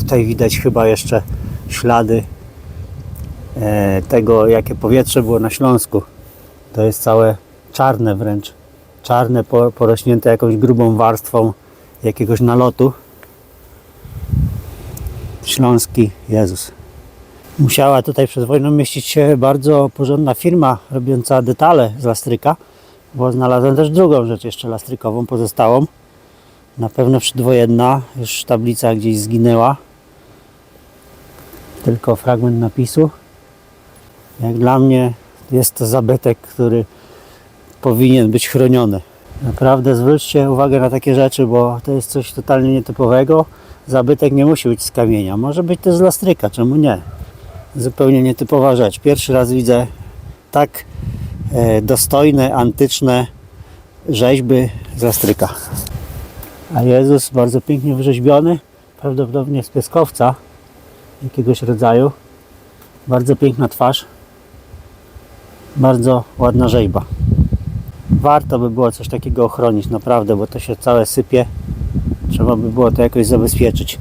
Tutaj widać chyba jeszcze ślady e, tego, jakie powietrze było na Śląsku. To jest całe czarne wręcz. Czarne, po- porośnięte jakąś grubą warstwą jakiegoś nalotu. Śląski Jezus. Musiała tutaj przed wojną mieścić się bardzo porządna firma robiąca detale z lastryka, bo znalazłem też drugą rzecz jeszcze lastrykową pozostałą. Na pewno przedwojenna, już tablica gdzieś zginęła. Tylko fragment napisu. Jak dla mnie jest to zabytek, który powinien być chroniony. Naprawdę zwróćcie uwagę na takie rzeczy, bo to jest coś totalnie nietypowego. Zabytek nie musi być z kamienia, może być też z lastryka, czemu nie? Zupełnie nietypowa rzecz. Pierwszy raz widzę tak e, dostojne, antyczne rzeźby z lastryka. A Jezus bardzo pięknie wyrzeźbiony, prawdopodobnie z pieskowca jakiegoś rodzaju. Bardzo piękna twarz. Bardzo ładna rzeźba. Warto by było coś takiego ochronić, naprawdę, bo to się całe sypie. Trzeba by było to jakoś zabezpieczyć.